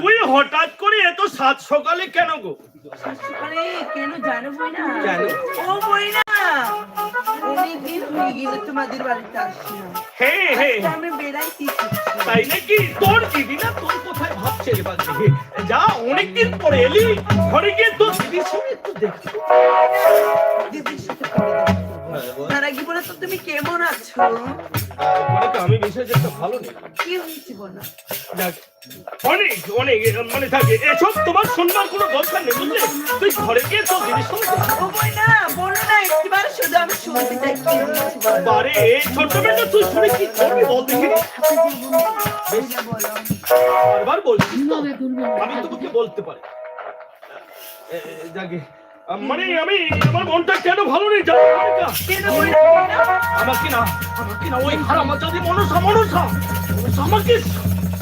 তুই হঠাৎ করে এত সাত সকালে কেন গো? সকালে কেন জানো বই না? কেন? ও বই না। অনেকদিন হয়ে গেল তোমাদের বাড়িতে আসছি না। হ্যাঁ হ্যাঁ আমি বেড়াইতে তাই নাকি? তোর দিদি না তোর কোথায় ভাবছে যা অনেকদিন পরে এলি। ঘরে গিয়ে তোর দিদির সঙ্গে একটু দেখ। দিদির সাথে পরে দেখা করব। তার আগে বলে তো তুমি কেমন আছো? আমি একটা ভালো নেই। কি হয়েছে বলো? দেখ, অনেক অনেক মানে থাকে। এসব তোমার শুনবার কোনো দরকার নেই বুঝলে? তুই ঘরে গিয়ে না বলো না একবার শুধু আমি শুনতে চাই বারে ছোট্ট মেয়েটা তুই শুনে কি করবি বল দেখি। বারবার বলছি আমি তোমাকে বলতে পারি। যাকে মানে আমি আমার মনটা কেন ভালো নেই জানো? আমাকে না আমাকে না ওই হারামা যদি মনসা মনসা। মনসা আমাকে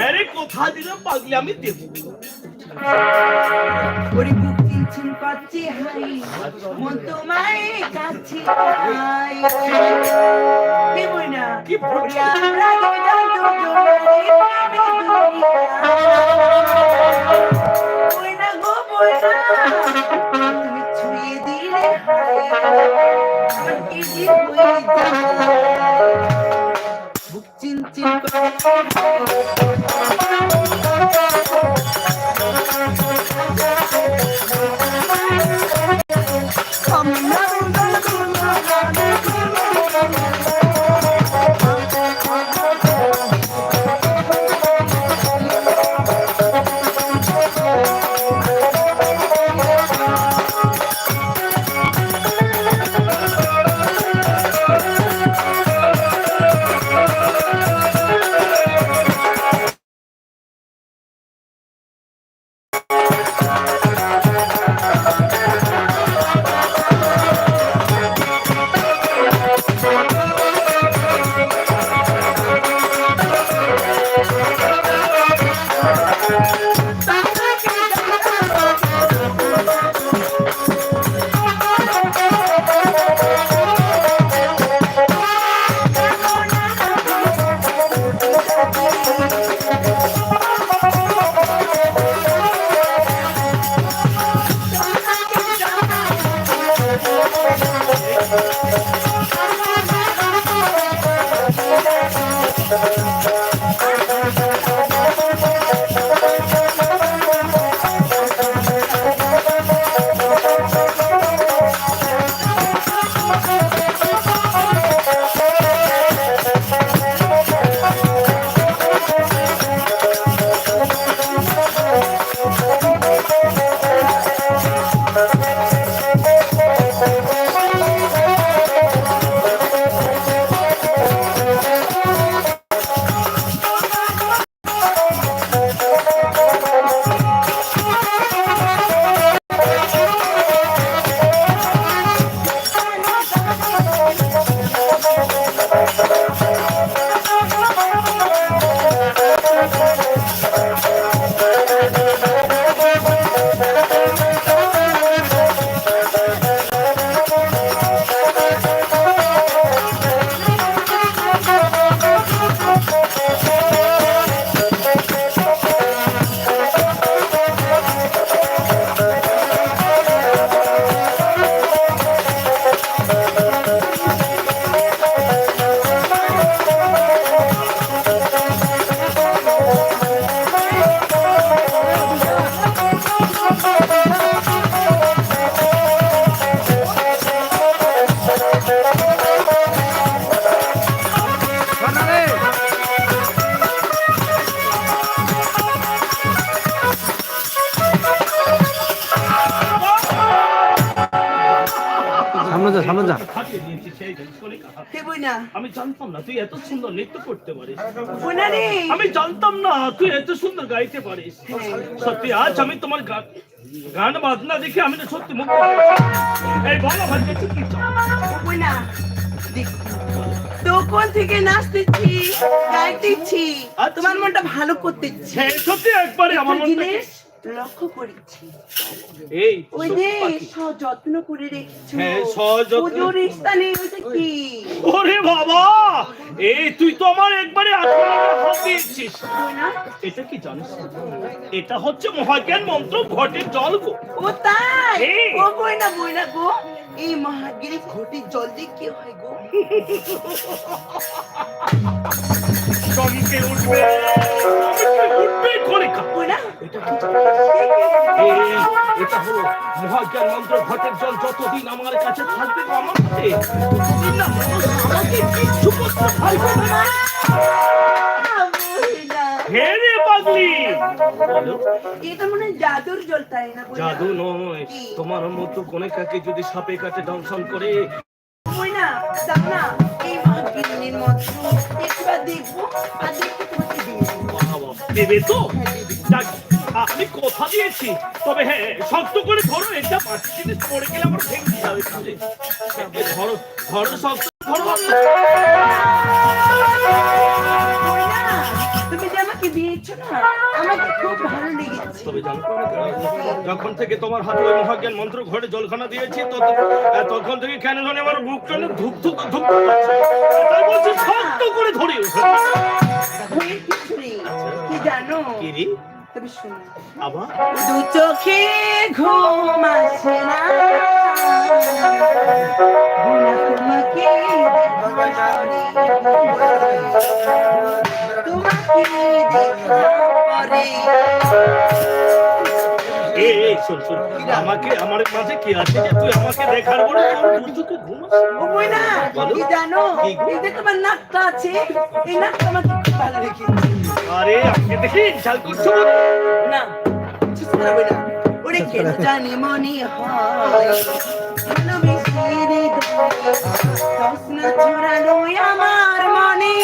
আরে কথা দিলাম পাগলি আমি দেব। মন তোমায় হে বই? না তুমি ছুঁয়ে দিলে বুক আমি জানতাম না তুই এত সুন্দর নৃত্য করতে পারিস। আমি জানতাম না তুই এত সুন্দর গাইতে পারিস। সত্যি আজ আমি তোমার গান গান বাজনা দেখে আমি তো সত্যি মুখ এই বলো কি তখন থেকে নাচতেছি গাইতেছি আর তোমার মনটা ভালো করতেছি হ্যাঁ সত্যি একবারে আমার মন জিনিস লক্ষ্য করেছি। এই ওই যে পাখি। সযত্ন করে রেখেছো হ্যাঁ, সযত্ন। স্থানে ওইটা কি? ওরে বাবা! এই তুই তো আমার একবারে দিয়েছিস এটা কি জানিস? এটা হচ্ছে মহাজ্ঞান মন্ত্র ঘটের জল গো। ও তাই। ও বইনা বইনা গো। এই মহাগিরি ঘটির জল দিয়ে কি হয় গো? চমকে উঠবে। এটা হলো মহাজ্ঞান মন্ত্র ঘটের জল যতদিন আমার কাছে থাকবে আমার ততদিন না আমাকে কিচ্ছু করতে পারবে না। মনে জাদু নয় তোমার মতো কোনে কাকে যদি সাপে কাছে দংশন করে। না এই একবার দেখব আর দেখতে তোমাকে দিয়ে দেবো। বাবা, দেবে তো? যাক, আমি কথা দিয়েছি। তবে হ্যাঁ শক্ত করে ধরো এটা মাটি জিনিস পড়ে গেলে আমার ভেঙে যাবে তাহলে ধরো ধরো শক্ত ধরো। যখন থেকে তোমার হাতে ওই মহাজ্ঞান মন্ত্র ঘরে জলখানা দিয়েছি তো তখন থেকে কেন জানি আমার বুক টানে ধুক ধুক ধুক তাই বলছি শক্ত করে ধরি কি জানো? কি দু চোখে ঘুম আসে না। তোমাকে আমাকে আমার মাঝে কি আছে? যে তুই আমাকে দেখার পরে চোখে ঘুম আসে? না। জানো? এই যে তোমার নাকটা আছে এই নাকটা আমাকে খুব ভালো লেগেছে। আরে আমাকে দেখি খেয়াল করছ না কিছু করাবে না। ওরে কেন জানি মনে হয় আমার মনে।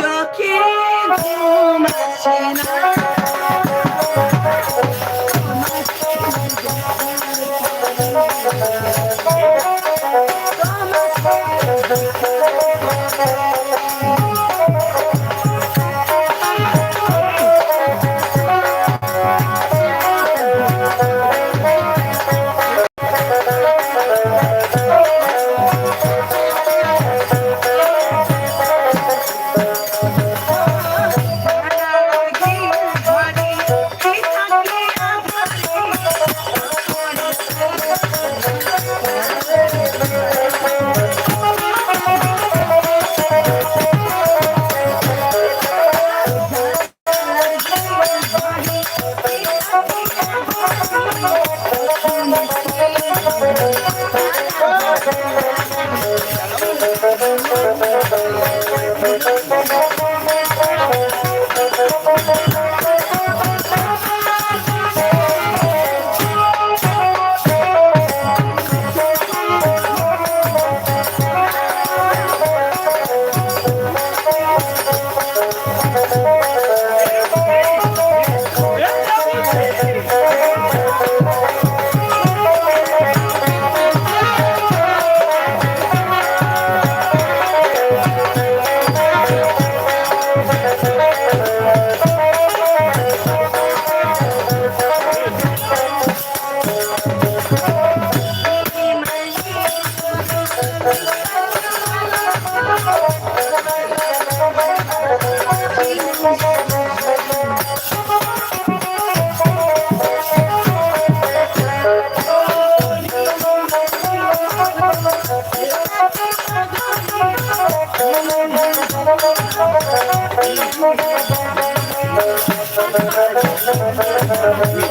চোখে ঘুম আসে না। Thank you.